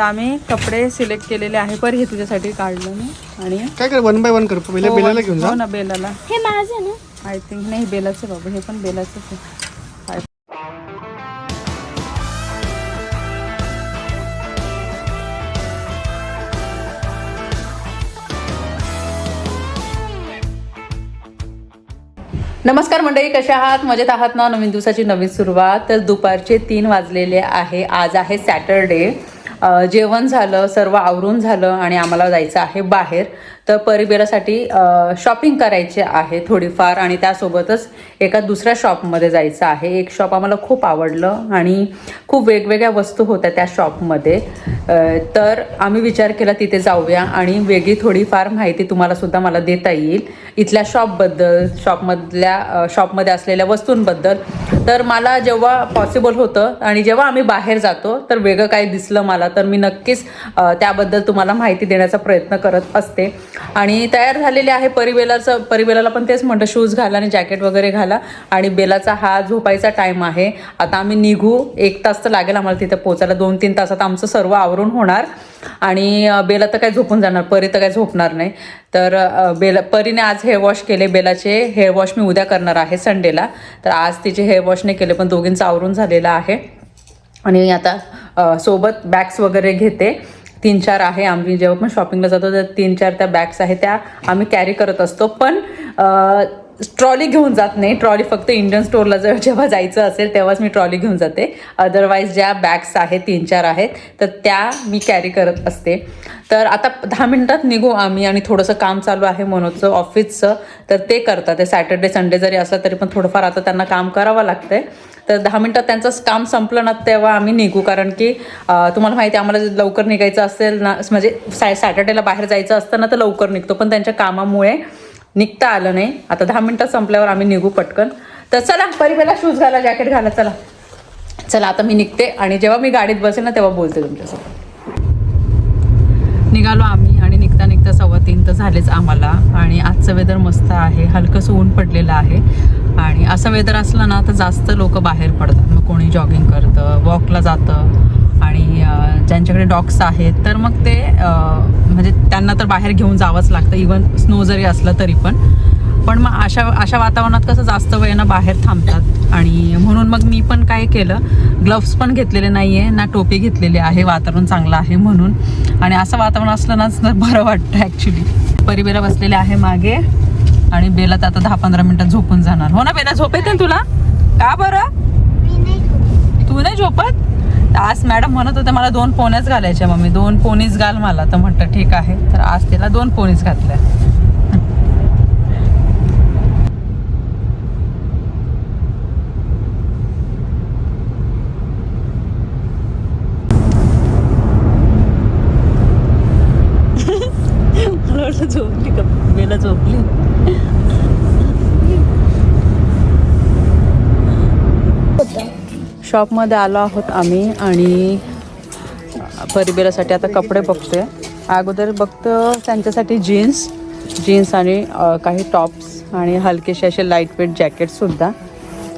तर आम्ही कपडे सिलेक्ट केलेले आहे. पर हे तुझ्यासाठी काढलं मी. आणि काय कर वन बाय वन कर. पहिले हो, बेलाला घेऊन जा. हो ना बेलाला. हे माझं ना? आय थिंक नाही बेलाचं बाबा हे पण बेलाचंच आहे. नमस्कार मंडळी कशा आहात? मजेत आहात ना? नवीन दिवसाची नवीन सुरुवात. तर दुपारचे तीन वाजलेले आहे. आज आहे सॅटरडे जेवण झालं सर्व आवरून झालं आणि आम्हाला जायचं आहे बाहेर. तर परिबेरासाठी शॉपिंग करायची आहे थोडीफार आणि त्यासोबतच एका दुसऱ्या शॉपमध्ये जायचं आहे. एक शॉप आम्हाला खूप आवडलं आणि खूप वेगवेगळ्या वस्तू होत्या त्या शॉपमध्ये. तर आम्ही विचार केला तिथे जाऊया आणि वेगळी थोडीफार माहिती तुम्हाला सुद्धा मला देता येईल. इथल्या शॉपबद्दल शॉपमधल्या शॉपमध्ये असलेल्या वस्तूंबद्दल. तर मला जेव्हा पॉसिबल होतं आणि जेव्हा आम्ही बाहेर जातो तर वेगळं काही दिसलं मला तर मी नक्कीच त्याबद्दल तुम्हाला माहिती देण्याचा प्रयत्न करत असते. आणि तयार झालेले आहे परिबेलाचं परिबेलाला पण तेच म्हणतं शूज घाला आणि जॅकेट वगैरे घाला. आणि बेलाचा हा झोपायचा टाईम आहे. आता आम्ही निघू एक तास जास्त लागेल आम्हाला तिथे पोचायला दोन तीन तासात आमचं सर्व आवरून होणार. आणि बेला तर काय झोपून जाणार परी तर काय झोपणार नाही. तर बेला परीने आज हेअर वॉश केले. बेलाचे हेअर वॉश मी उद्या करणार आहे संडेला. तर आज तिचे हेअर वॉश नाही केले पण दोघींचं आवरून झालेलं आहे. आणि आता सोबत बॅग्स वगैरे घेते. तीन चार आहे. आम्ही जेव्हा पण शॉपिंगला जातो तर तीन चार त्या बॅग्स आहे त्या आम्ही कॅरी करत असतो. पण ट्रॉली घेऊन जात नाही. ट्रॉली फक्त इंडियन स्टोअरला जर जेव्हा जायचं असेल तेव्हाच मी ट्रॉली घेऊन जाते. अदरवाईज ज्या बॅग्स आहेत तीन चार आहेत तर त्या मी कॅरी करत असते. तर आता दहा मिनटात निघू आम्ही आणि थोडंसं काम चालू आहे मनोजचं ऑफिसचं तर ते करतात. ते सॅटर्डे संडे जरी असलं तरी पण थोडंफार आता त्यांना काम करावं लागतंय. तर दहा मिनटात त्यांचं काम संपलं ना तेव्हा आम्ही निघू. कारण की तुम्हाला माहिती आहे आम्हाला जर लवकर निघायचं असेल ना म्हणजे सॅ सॅटर्डेला बाहेर जायचं असतं ना तर लवकर निघतो. पण त्यांच्या कामामुळे निघता आलं नाही. आता दहा मिनटं संपल्यावर आम्ही निघू पटकन. तर चला परिबेला शूज घाला जॅकेट घाला चला. चला आता मी निघते आणि जेव्हा मी गाडीत बसेल ना तेव्हा बोलते तुमच्यासोबत. निघालो आम्ही आणि निघता निघता सव्वा तीन तर झालेच आम्हाला. आणि आजचं वेदर मस्त आहे हलकंसं ऊन पडलेलं आहे. आणि असं वेदर असलं ना तर जास्त लोक बाहेर पडतात. मग कोणी जॉगिंग करतं वॉकला जातं. आणि ज्यांच्याकडे डॉग्स आहेत तर मग ते म्हणजे त्यांना तर बाहेर घेऊन जावंच लागतं इवन स्नो जरी असलं तरी पण. पण मग अशा अशा वातावरणात कसं जास्त वेळेनं बाहेर थांबतात. आणि म्हणून मग मी पण काय केलं ग्लव्स पण घेतलेले नाही आहे ना टोपी घेतलेली आहे वातावरण चांगलं आहे म्हणून. आणि असं वातावरण असलं ना तर बरं वाटतं ॲक्च्युली परिबेला बसलेले आहे मागे आणि बेला तर आता दहा पंधरा मिनटात झोपून जाणार. हो ना बेला झोप येते ना तुला? का बरं? झोपत. तू नाही झोपत? आज मॅडम म्हणत होत्या मला दोन पोण्याच घालायच्या मम्मी. दोन पोनीच घाल मला. तर म्हटलं ठीक आहे. तर आज तिला दोन पोनीच घातल्या मला वाटलं झोपली का बेला झोपली शॉपमध्ये आलो आहोत आम्ही आणि परिबेरासाठी आता कपडे बघतोय. अगोदर बघतो त्यांच्यासाठी जीन्स जीन्स आणि काही टॉप्स आणि हलकेसे असे लाइट वेट जॅकेटसुद्धा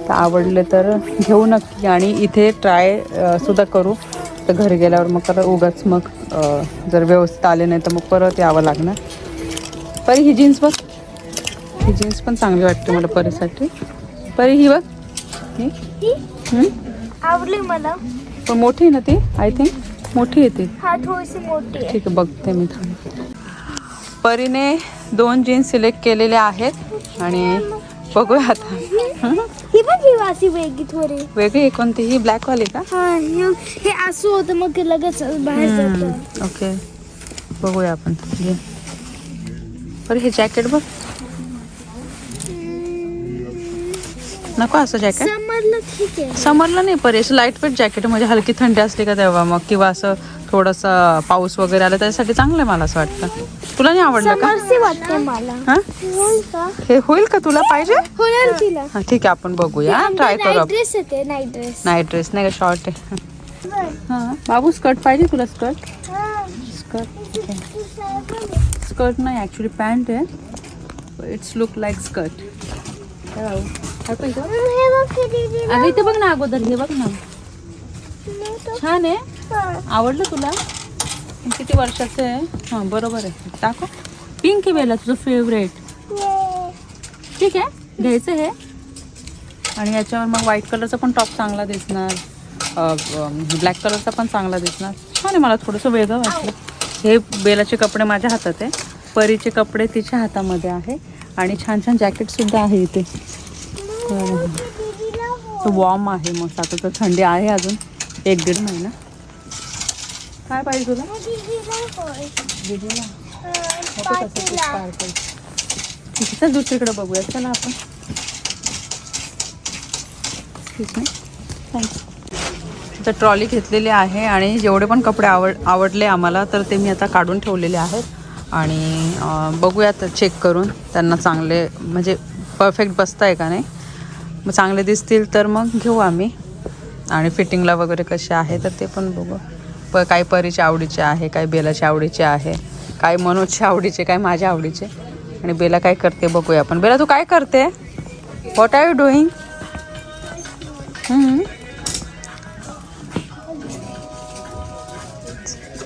तर आवडले तर घेऊ नक्की आणि इथे ट्राय सुद्धा करू. तर घरी गेल्यावर मग परत उगाच मग जर व्यवस्थित आले नाही तर मग परत यावं लागणार. परी ही जीन्स बघ. ही जीन्स पण चांगली वाटते मला परीसाठी. परी ही बघ. ही? आवडली मला. पण मोठी आहे ना ती? आय थिंक मोठी आहे ती. हा थोडीशी मोठी आहे. ठीक आहे बघते मी थांब. परीने दोन जीन्स सिलेक्ट केलेले आहेत आणि बघूया आता. हं? पण ही वासी वेगळी थोडी. वेगळी आहे कोणती? ही ब्लॅकवाली का? हा असं होतं मग लगेच बाहेर ओके. बघूया आपण. घे बरं हे जॅकेट बघ. नको असं जॅकेट समजलं ठीक आहे. समरला नाही परी असं लाइट वेट जॅकेट म्हणजे हलकी थंडी असली का तेव्हा मग? किंवा असं थोडंसं पाऊस वगैरे आला त्याच्यासाठी चांगलं मला असं वाटतं. तुला नाही आवडलं का? समरसी वाटते मला. हां? होईल का? हे होईल का तुला पाहिजे? होणार तिला. हा ठीक आहे आपण बघूया. ट्राय करू नाईट आपण. ड्रेस येते नाईट ड्रेस नाईट ड्रेस नाही का? शॉर्ट आहे. हां. बाबू स्कर्ट पाहिजे तुला स्कर्ट स्कर्ट स्कर्ट नाही ॲक्च्युली पॅन्ट आहे. It's look like skirt. अगं इथे बघ ना अगोदर हे बघ ना. छान आहे. हा. आवडलं तुला? किती वर्षाचं आहे? हां बरोबर आहे. दाखव. पिंक आहे बेला तुझं फेवरेट ठीक आहे. घ्यायचं हे. आणि याच्यावर मग व्हाईट कलरचा पण टॉप चांगला दिसणार. ब्लॅक कलरचा पण चांगला दिसणार. छान आहे मला थोडंसं वेगळं वाटलं. हे बेलाचे कपडे माझ्या हातात आहे. परीचे कपडे तिच्या हातामध्ये आहे. आणि छान छान जॅकेटसुद्धा आहे इथे. वॉर्म आहे मस्त. आता तर थंडी आहे अजून. एक दीड महिना. काय पाहिजे तुला? दिदीला तसं दुसरीकडे बघूया चला आपण. ठीक आहे. थँक्यू तर ट्रॉली घेतलेली आहे आणि जेवढे पण कपडे आवड आवडले आम्हाला तर ते मी आता काढून ठेवलेले आहेत. आणि बघूयात चेक करून. त्यांना चांगले म्हणजे परफेक्ट बसत आहे का नाही? मग चांगले दिसतील तर मग घेऊ आम्ही. आणि फिटिंगला वगैरे कसे आहे तर ते पण बघू. प काही परीच्या आवडीचे आहे काही बेलाच्या आवडीचे आहे काय मनोजच्या आवडीचे काय माझ्या आवडीचे. आणि बेला काय करते बघूया आपण. बेला तू काय करते? व्हॉट आर यू डुईंग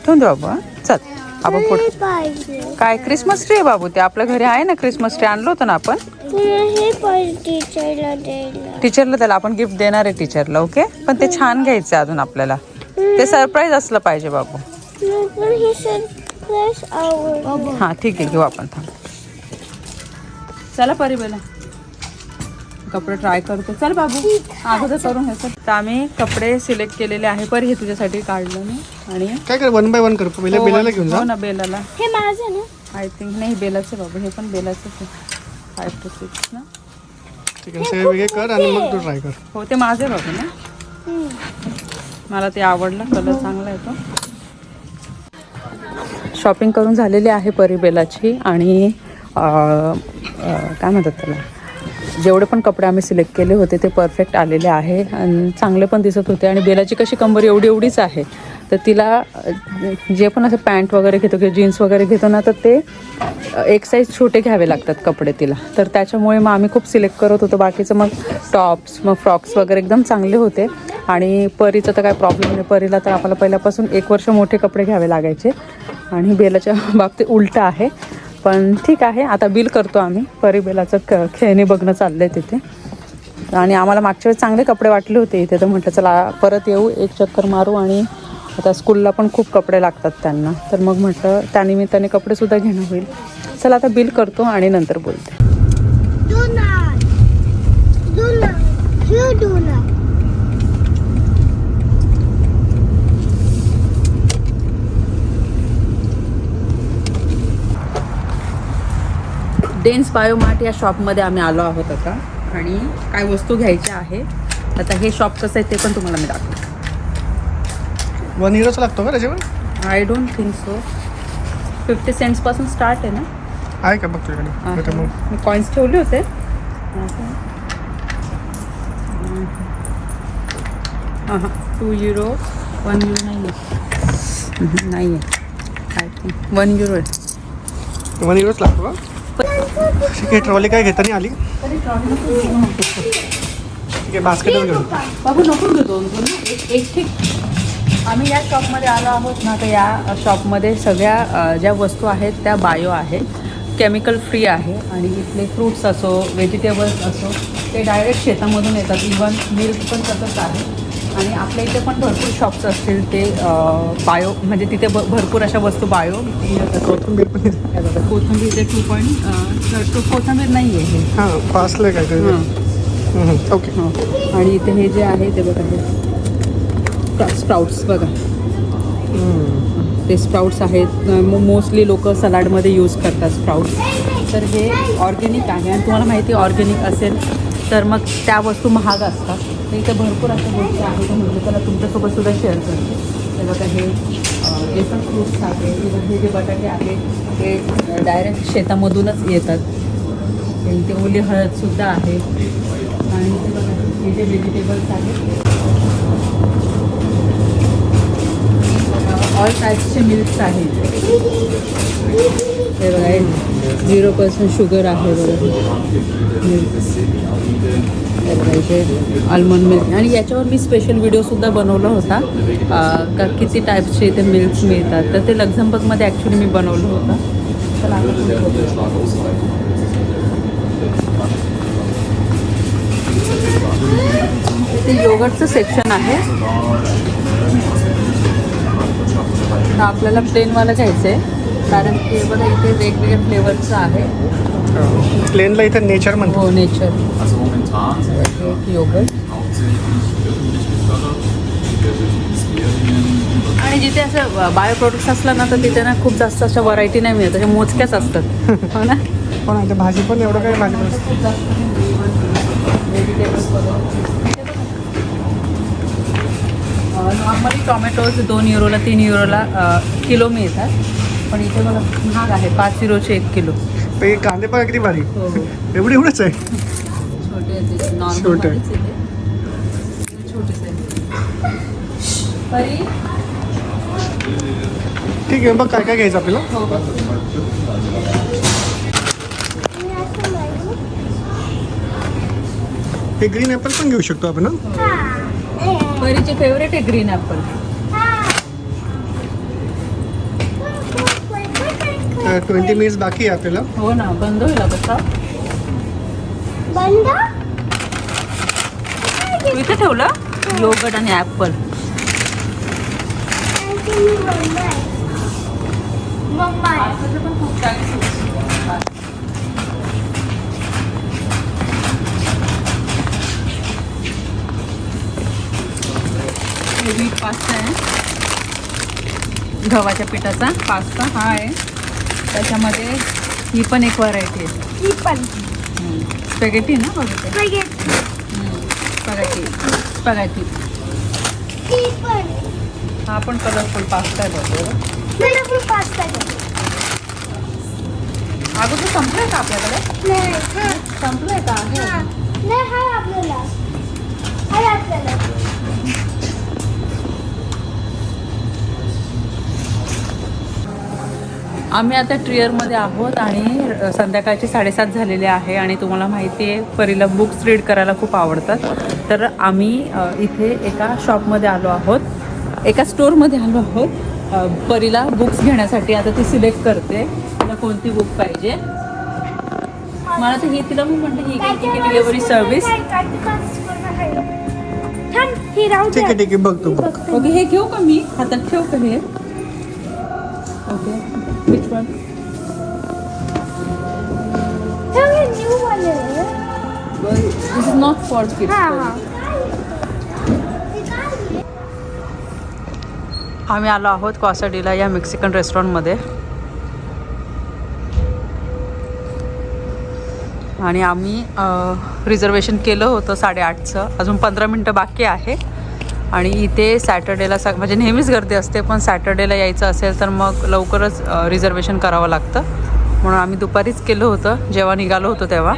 ठेवून देऊ आपण आपण पुढे पाहिजे. काय क्रिसमस ट्री बाबू ते? आपल्या घरी आहे ना क्रिसमस ट्री आणलं होतं ना आपण? हे पाहिजे टीचरला द्यायला. टीचरला त्याला आपण गिफ्ट देणार आहे टीचरला ओके पण ते छान घ्यायचं आहे अजून आपल्याला. ते सरप्राईज असलं पाहिजे बाबू. पण हे सरप्राईज हां ठीक आहे घेऊ आपण थांब. चला परी बेला. कपडे ट्राय करतो. चल बाबू अगोदर करून घ्यायचं तर आम्ही कपडे सिलेक्ट केलेले आहे. परी हे तुझ्यासाठी काढलं मी. आणि काय कर वन बाय वन कर. पहिले हो, बेलाला घेऊन जा. हो ना बेलाला. हे माझं ना? आय थिंक नाही बेलाचं बाबू हे पण बेलाचंच आहे. फाईव्ह टू सिक्स ना? ठीक आहे सगळे वेगळे कर आणि मग तू ट्राय कर. हो ते माझे बाबू ना. मला ते आवडलं कलर चांगला आहे तो. शॉपिंग करून झालेली आहे परिबेलाची आणि अं, अं, काय म्हणतात त्याला? जेवढे पण कपडे आम्ही सिलेक्ट केले होते ते परफेक्ट आलेले आहे आणि चांगले पण दिसत होते. आणि बेलाची कशी कंबर एवढी एवढीच आहे तर तिला जे पण असं पॅन्ट वगैरे घेतो किंवा जीन्स वगैरे घेतो ना तर ते एक साईज छोटे घ्यावे लागतात कपडे तिला. तर त्याच्यामुळे मग आम्ही खूप सिलेक्ट करत होतो. बाकीचं मग टॉप्स मग फ्रॉक्स वगैरे एकदम चांगले होते. आणि परीचं तर काय प्रॉब्लेम नाही. परीला तर आपल्याला पहिल्यापासून एक वर्ष मोठे कपडे घ्यावे लागायचे. आणि बेलाच्या बाबतीत उलटं आहे. पण ठीक आहे आता बिल करतो आम्ही. परिबेलाचं क खेळणी बघणं चाललं आहे तिथे. आणि आम्हाला मागच्या वेळेस चांगले कपडे वाटले होते इथे तर म्हटलं चला परत येऊ एक चक्कर मारू आणि आता स्कूलला पण खूप कपडे लागतात त्यांना. तर मग म्हटलं त्यानिमित्ताने कपडेसुद्धा घेणं होईल. चला आता बिल करतो आणि नंतर बोलते Do not. Do not. You do not. डेन्स बायोमार्ट या शॉपमध्ये आम्ही आलो आहोत आता. आणि काय वस्तू घ्यायच्या आहे आता हे शॉप कसं आहे ते पण तुम्हाला मी दाखवतो. वन इयरच लागतो का त्याच्यावर? I don't think so fifty सेंट्सपासून start आहे ना? आहे का? बघ तुझ्याकडे नाही तर मग. मी कॉईन्स ठेवले होते. हां हां. टू युरो वन युरो नाही आहे. नाही आहे. आय थिंक वन युरो आहे. वन इयरच लागतो का? ठीक आहे ट्रॉली काय घेता नाही आली? ठीक आहे बास्केटच बाबू नको एक ठीक. आम्ही या शॉपमध्ये आलो आहोत ना तर या शॉपमध्ये सगळ्या ज्या वस्तू आहेत त्या बायो आहे. केमिकल फ्री आहे. आणि इथले फ्रूट्स असो व्हेजिटेबल्स असो ते डायरेक्ट शेतामधून येतात. इवन मिल्क पण तसंच आहे. आणि आपल्या इथे पण भरपूर शॉप्स असतील ते बायो म्हणजे तिथे भ भरपूर अशा वस्तू बायो कोथिंबीर पण. हे कोथिंबीर इथे टू पॉईंट कोथिंबीर नाही आहे हे. हां पासलं काय हां. ओके. हो. आणि इथे हे जे आहे ते बघा हे स्प्राउट्स बघा. ते स्प्राउट्स आहेत. मोस्टली लोक सलाडमध्ये यूज करतात स्प्राउट्स. तर हे ऑर्गॅनिक आहे. आणि तुम्हाला माहिती ऑर्गॅनिक असेल तर मग त्या वस्तू महाग असतात. तर इथं भरपूर अशा गोष्टी आहेत. तर म्हणजे त्याला तुमच्यासोबत सुद्धा शेअर करते. ते बघा हे अं, पण फ्रूट्स आहे किंवा हे जे बटाटे आहेत ते डायरेक्ट शेतामधूनच येतात. ते ओली हळदसुद्धा आहे. आणि ते बघा हे जे व्हेजिटेबल्स आहेत ऑल टाईप्सचे मिल्क्स आहेत. हे बघा झिरो पर्सेंट शुगर आहे बघा. हे आल्मंड मिल्क आणि याच्यावर मी स्पेशल व्हिडिओसुद्धा बनवला होता. का किती टाईपचे इथे मिल्क्स मिळतात. तर ते लक्झमबर्गमध्ये ॲक्च्युली मी बनवलं होतं. ते योगर्टचं सेक्शन आहे. तर आपल्याला प्लेनवाला घ्यायचं आहे कारण ते बघा इथे वेगवेगळ्या फ्लेवरचं आहे. प्लेनला इथं नेचर म्हणतो हो नेचर योगर्ट आणि जिथे असं बायो प्रोडक्ट्स असलं ना तर तिथे ना खूप जास्त अशा व्हरायटी नाही मिळत. अशा मोजक्याच असतात. हो ना? पण आता भाजी पण एवढं काय भाजी नसते. खूप जास्त. व्हेजिटेबल्स नॉर्मली टॉमॅटोज दोन युरोला तीन युरोला किलो मिळतात. पण इथे मला महाग आहे पाच युरोचे एक किलो. पण कांदे पण किती भारी. हो. हो एवढी एवढंच आहे. छोटे ठीक आहे बघ काय काय घ्यायचं आपल्याला. हे ग्रीन ॲपल पण घेऊ शकतो आपण परीचे फेवरेट आहे ग्रीन ॲपल हा. ट्वेंटी मिनिट्स बाकी आहे आपल्याला. हो ना बंद होईल आता बंद? तू इथे ठेवलं? योगट आणि ॲपल मुंबई हे वीट पास्ता आहे. गव्हाच्या पिठाचा पास्ता हा आहे. त्याच्यामध्ये ही पण एक व्हरायटी आहे. ही पण. स्पॅगेटी ना बघितलं स्पॅगेटी स्पॅगेटी ही पण. हा कलरफुल पास्ता आहे पण पास्ता घे. अगोदर संपलंय का आपल्याकडे? नाही हा. संपलंय का? हा. नाही हाय आपल्याला. आम्ही आता ट्रिअरमध्ये आहोत आणि संध्याकाळचे साडेसात झालेले आहे आणि तुम्हाला माहिती आहे परीला बुक्स रीड करायला खूप आवडतात. तर आम्ही इथे एका शॉपमध्ये आलो आहोत. एका स्टोअरमध्ये आलो आहोत. परीला बुक्स घेण्यासाठी आता ती सिलेक्ट करते. तिला कोणती बुक पाहिजे? मला तर ही तिला मी म्हणते ही घ्यायची की डिलिव्हरी सर्व्हिस. ही ठीक आहे ठीक आहे बघ तू बघ ओके हे घेऊ का मी? हातात ठेव का हे? ओके. विच वन थांब हे न्यू वाले this is not for kids हा हा आम्ही आलो आहोत कॉसाडीला या मेक्सिकन रेस्टॉरंटमध्ये. आणि आम्ही रिझर्वेशन केलं होतं साडेआठचं. अजून पंधरा मिनटं बाकी आहे. आणि इथे सॅटर्डेला सा म्हणजे नेहमीच गर्दी असते पण सॅटर्डेला यायचं असेल तर मग लवकरच रिझर्वेशन करावं लागतं. म्हणून आम्ही दुपारीच केलं होतं जेव्हा निघालो होतो तेव्हा.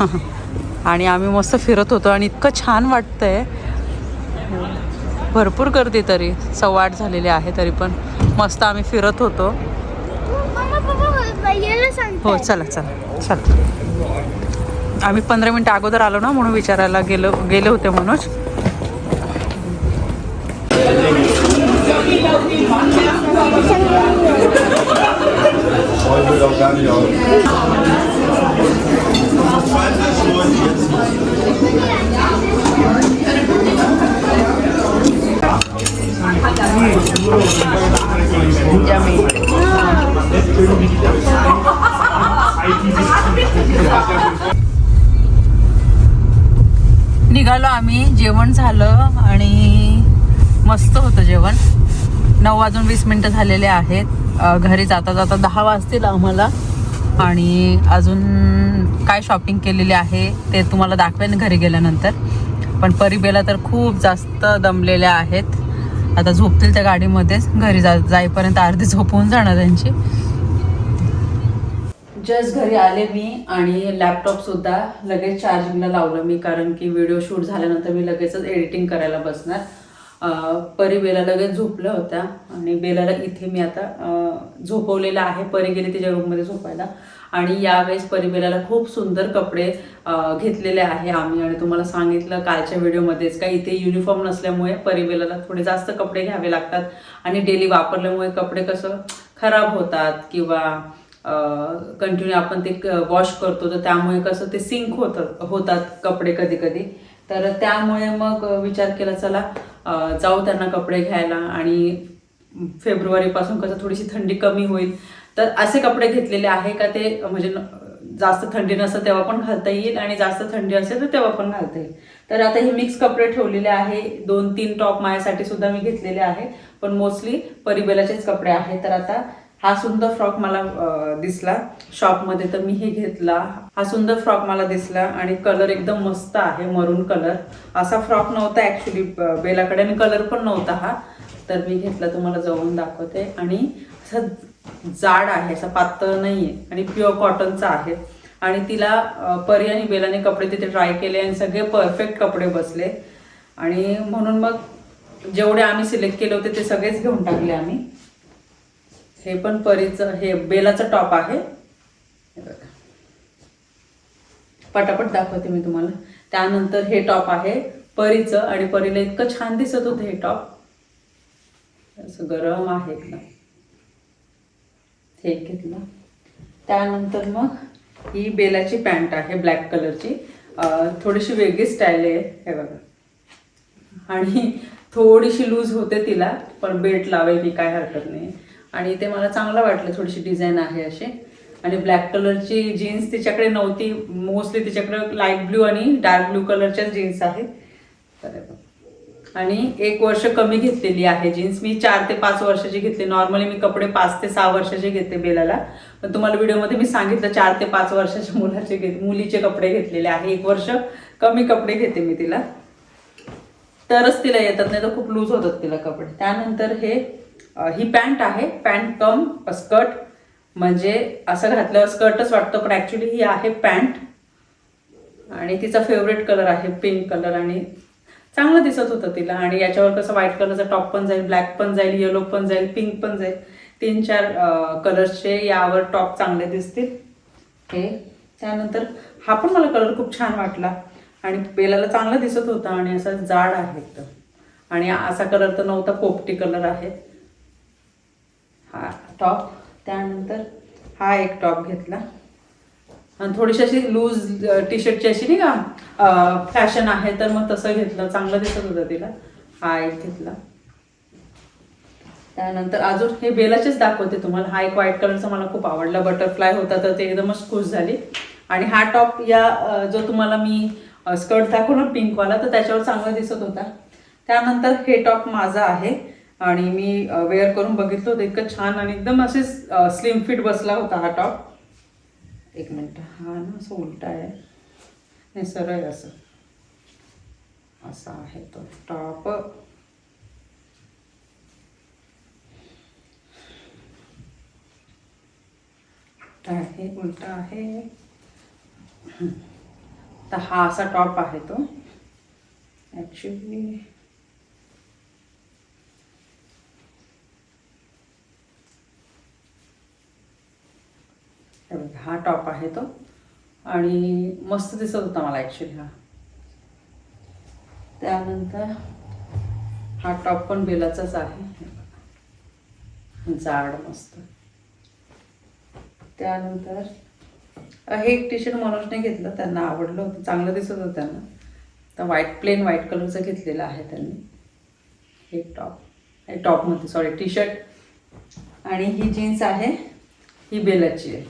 आणि आम्ही मस्त फिरत होतो आणि इतकं छान वाटतं आहे भरपूर गर्दी तरी सव्वा आठ झालेली आहे तरी पण. मस्त आम्ही फिरत होतो. हो चला चला चला. आम्ही पंधरा मिनटं अगोदर आलो ना म्हणून विचारायला गेलो गेले होते Manoj. Heute auch gar nicht aus. निघालो आम्ही जेवण झालं आणि मस्त होतं जेवण नऊ वाजून वीस मिनटं झालेले आहेत घरी जाता जाता दहा वाजतील आम्हाला. आणि अजून काय शॉपिंग केलेली आहे ते तुम्हाला दाखवेन घरी गेल्यानंतर. पण परिबेला तर खूप जास्त दमलेल्या आहेत. आता झोपतील त्या गाडीमध्येच. घरी जा जाईपर्यंत अर्धी झोपवून जाणार त्यांची. जस्ट घरी आले मी आणि लॅपटॉप सुद्धा लगेच चार्जिंगला लावलं मी कारण की व्हिडिओ शूट झाल्यानंतर मी लगेचच एडिटिंग करायला बसणार. परी बेला लगेच झोपल्या होत्या आणि बेलाला इथे मी आता झोपवलेला झोपवलेलं आहे. परी गेली तिच्या रूममध्ये झोपायला. आणि यावेळेस परिबेलाला खूप सुंदर कपडे घेतलेले आहे आम्ही. आणि तुम्हाला सांगितलं कालच्या व्हिडिओमध्येच का इथे युनिफॉर्म नसल्यामुळे परिबेलाला थोडे जास्त कपडे घ्यावे लागतात. आणि डेली वापरल्यामुळे कपडे कसं खराब होतात किंवा कंटिन्यू आपण ते वॉश करतो. तर त्यामुळे कसं ते सिंक होतं होतात कपडे कधी कधी. तर त्यामुळे मग विचार केला चला जाऊ त्यांना कपडे घ्यायला आणि फेब्रुवारीपासून कसं थोडीशी थंडी कमी होईल. तर असे कपडे घेतलेले आहे का ते म्हणजे न- जास्त थंडी नसेल तेव्हा पण घालता येईल आणि जास्त थंडी असेल तर तेव्हा पण घालता येईल. तर आता हे मिक्स कपडे ठेवलेले आहे. दोन तीन टॉप माझ्यासाठी सुद्धा मी घेतलेले आहे. पण मोस्टली परिबेलाचेच कपडे आहेत. तर आता हा सुंदर फ्रॉक मला दिसला. शॉपमध्ये तर मी हे घेतला. हा सुंदर फ्रॉक मला दिसला आणि कलर एकदम मस्त आहे मरून कलर. असा फ्रॉक नव्हता ॲक्च्युली बेलाकडे आणि कलर पण नव्हता हा. तर मी घेतला तुम्हाला जवळून दाखवते. आणि असं जाड आहे असं पातळ नाही आहे आणि प्युअर कॉटनचा आहे. आणि तिला परी आणि बेलाने कपडे तिथे ट्राय केले आणि सगळे परफेक्ट कपडे बसले. आणि म्हणून मग जेवढे आम्ही सिलेक्ट केले होते ते सगळेच घेऊन टाकले आम्ही. हे पण परीचं हे बेलाचं टॉप आहे. हे बघा. पटापट दाखवते मी तुम्हाला. त्यानंतर हे टॉप आहे परीचं आणि परीला इतकं छान दिसत होतं हे टॉप असं गरम आहे एकदम. हे घेतलं. त्यानंतर मग ही बेलाची पॅन्ट आहे ब्लॅक कलरची थोडीशी वेगळी स्टाईल आहे. हे बघा. आणि थोडीशी लूज होते तिला पण बेल्ट लावेल मी काय हरकत नाही. आणि ते मला चांगलं वाटलं थोडीशी डिझाईन आहे अशी. आणि ब्लॅक कलरची जीन्स तिच्याकडे नव्हती. मोस्टली तिच्याकडे लाइट ब्ल्यू आणि डार्क ब्ल्यू कलरच्याच जीन्स आहेत. आणि एक वर्ष कमी घेतलेली आहे जीन्स मी चार ते पाच वर्षाची घेतली. नॉर्मली मी कपडे पाच ते सहा वर्षाचे घेते बेलाला. पण तुम्हाला व्हिडिओमध्ये मी सांगितलं चार ते पाच वर्षाच्या मुलाचे घेत मुलीचे कपडे घेतलेले आहे. एक वर्ष कमी कपडे घेते मी तिला. तरच तिला येतात नाही तर खूप लूज होतात तिला कपडे. त्यानंतर हे ही पॅन्ट आहे. Pant cum skirt. म्हणजे असं घातल्यावर स्कर्टच वाटतं पण ॲक्च्युली ही आहे पॅन्ट. आणि तिचा फेवरेट कलर आहे पिंक कलर आणि चांगलं दिसत होतं तिला. आणि याच्यावर कसं व्हाईट कलरचा टॉप पण जाईल ब्लॅक पण जाईल येलो पण जाईल पिंक पण जाईल. तीन चार कलर्सचे यावर टॉप चांगले दिसतील. हे. त्यानंतर हा पण मला कलर खूप छान वाटला. आणि पेलाला चांगला दिसत होता आणि असा जाड आहे एकदम. आणि असा कलर तर नव्हता पोपटी कलर आहे. टॉप त्यानंतर हा एक टॉप घेतला. आणि थोडीशी अशी लूज टी शर्टची अशी नाही का फॅशन आहे तर मग तसं घेतलं. चांगलं दिसत होतं तिला. हा एक घेतला. त्यानंतर अजून हे बेलाचेच दाखवते तुम्हाला. हा एक व्हाईट कलरचा मला खूप आवडला. बटरफ्लाय होता तर ते एकदमच खुश झाली. आणि हा टॉप या जो तुम्हाला मी स्कर्ट दाखवलं पिंकवाला तर त्याच्यावर चांगला दिसत होता. त्यानंतर हे टॉप माझा आहे. आणि मी वेअर करून बघितलं होतं. इतकं छान आणि एकदम असे स्लिम फिट बसला होता हा टॉप एक मिनटं. हा ना असं उलटा आहे. नाही सरळ आहे असं. असा आहे तो टॉप आहे उलटा आहे. तर हा असा टॉप आहे तो. ॲक्च्युली हे बघा, हा टॉप आहे तो. आणि मस्त दिसत होता मला ॲक्च्युली हा. त्यानंतर हा टॉप पण बेलाचाच आहे. जाड मस्त. त्यानंतर हे एक टी शर्ट मनोजने घेतलं. त्यांना आवडलं होतं. चांगलं दिसत होतं त्यांना. तर व्हाईट प्लेन व्हाईट कलरचं घेतलेलं आहे त्यांनी. एक टॉप हे टॉपमध्ये सॉरी टी शर्ट आणि ही जीन्स आहे ही बेलाची आहे.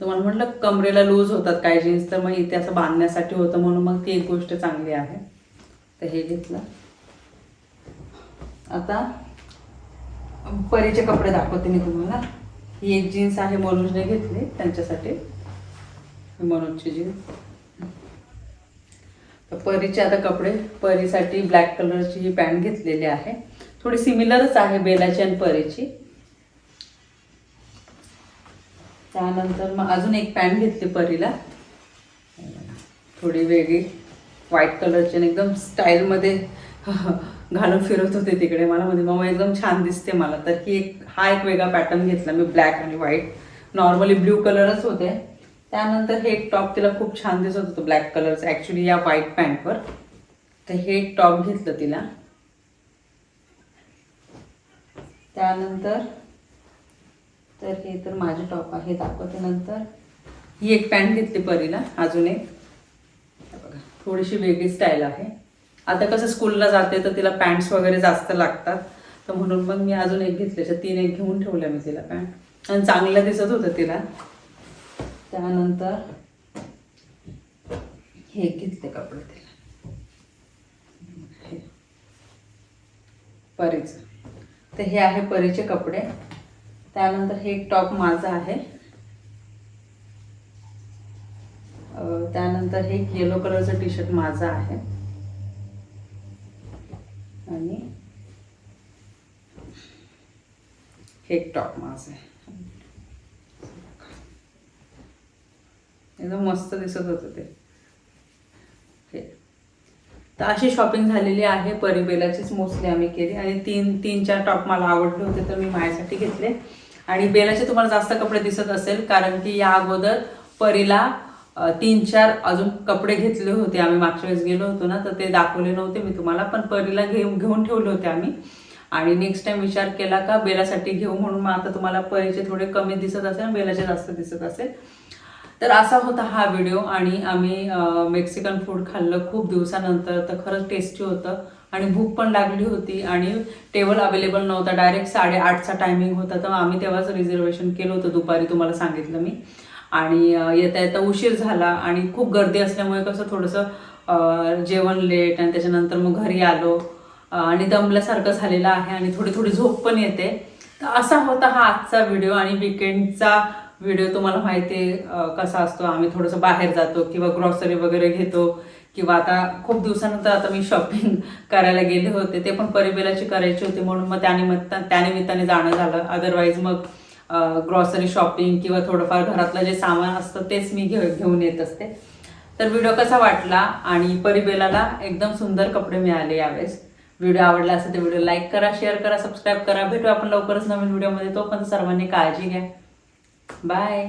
तुम्हाला म्हटलं कमरेला लूज होतात काय जीन्स तर मग इथे असं बांधण्यासाठी होतं म्हणून मग ती एक गोष्ट चांगली आहे. तर हे घेतलं. आता परीचे कपडे दाखवते मी तुम्हाला. ही एक जीन्स आहे मनोजने घेतली त्यांच्यासाठी. मनोजची जीन्स तर परीचे आता कपडे परीसाठी ब्लॅक कलरची ही पॅन्ट घेतलेली आहे. थोडी सिमिलरच आहे बेलाची आणि परीची. त्यानंतर मग अजून एक पॅन्ट घेतली परीला. थोडी वेगळी व्हाईट कलरची आणि एकदम स्टाईलमध्ये घालून फिरत होते तिकडे मला. म्हणजे मग एकदम छान दिसते मला. तर ही एक हा एक वेगळा पॅटर्न घेतला मी ब्लॅक आणि व्हाईट नॉर्मली ब्ल्यू कलरच होते. त्यानंतर हे एक टॉप तिला खूप छान दिसत होतं ब्लॅक कलरचं ॲक्च्युली या व्हाईट पॅन्टवर तर हे एक टॉप घेतलं तिला. त्यानंतर तर हे तर माझे टॉप आहे दाखवते नंतर. ही एक पॅन्ट घेतली परीला. अजून एक. बघा थोडीशी वेगळी स्टाईल आहे. आता कसं स्कूलला जाते तर तिला पॅन्ट्स वगैरे जास्त लागतात. तर म्हणून मग मी अजून एक घेतले. तीन एक घेऊन ठेवल्या मी तिला पॅन्ट आणि चांगलं दिसत होतं तिला. त्यानंतर हे घेतले कपडे तिला. परीचं. तर हे आहे परीचे कपडे. त्यानंतर हे एक टॉप माझा आहे. त्यानंतर हे एक येलो कलरचं टी शर्ट माझं आहे. आणि हे एक टॉप माझं आहे. एकदम मस्त दिसत होतं ते. तर अशी शॉपिंग झालेली आहे. परिबेलाचीच मोस्टली आम्ही केली. आणि तीन तीन चार टॉप मला आवडले होते तर मी माझ्यासाठी घेतले. आणि बेलाचे तुम्हाला जास्त कपडे दिसत असेल कारण की या अगोदर परीला तीन चार अजून कपडे घेतले होते. आम्ही मागच्या वेळेस गेलो होतो ना तर ते दाखवले नव्हते मी तुम्हाला पण परीला घेऊन घेऊन ठेवले होते आम्ही. आणि नेक्स्ट टाइम विचार केला का बेलासाठी घेऊ म्हणून मग आता तुम्हाला परीचे थोडे कमी दिसत असेल बेलाचे जास्त दिसत असेल. तर असा होता हा व्हिडिओ आणि आम्ही मेक्सिकन फूड खाल्लं खूप दिवसानंतर तर खरंच टेस्टी होतं. आणि भूक पण लागली होती आणि टेबल अवेलेबल नव्हता. डायरेक्ट साडेआठचा टायमिंग होता. तर आम्ही तेव्हाच रिझर्वेशन केलं होतं. दुपारी तुम्हाला सांगितलं मी. आणि येता येता उशीर झाला आणि खूप गर्दी असल्यामुळे कसं थोडंसं जेवण लेट आणि त्याच्यानंतर मग घरी आलो. आणि दमल्यासारखं झालेलं आहे आणि थोडी थोडी झोप पण येते. तर असा होता हा आजचा व्हिडिओ आणि विकेंडचा व्हिडिओ तुम्हाला माहिती आहे कसा असतो. आम्ही थोडंसं बाहेर जातो किंवा ग्रॉसरी वगैरे घेतो. किंवा आता खूप दिवसानंतर आता मी शॉपिंग करायला गेले होते ते पण परिबेलाची करायची होती म्हणून मग त्यानिमित्त त्यानिमित्ताने जाणं झालं. अदरवाईज मग ग्रॉसरी शॉपिंग किंवा थोडंफार घरातलं जे सामान असतं तेच मी घेऊ घेऊन येत असते. तर व्हिडिओ कसा वाटला आणि परिबेलाला एकदम सुंदर कपडे मिळाले यावेळेस. व्हिडिओ आवडला असेल तर व्हिडिओ लाईक करा शेअर करा सबस्क्राईब करा. भेटू आपण लवकरच नवीन व्हिडिओमध्ये तो पण सर्वांनी काळजी घ्या. बाय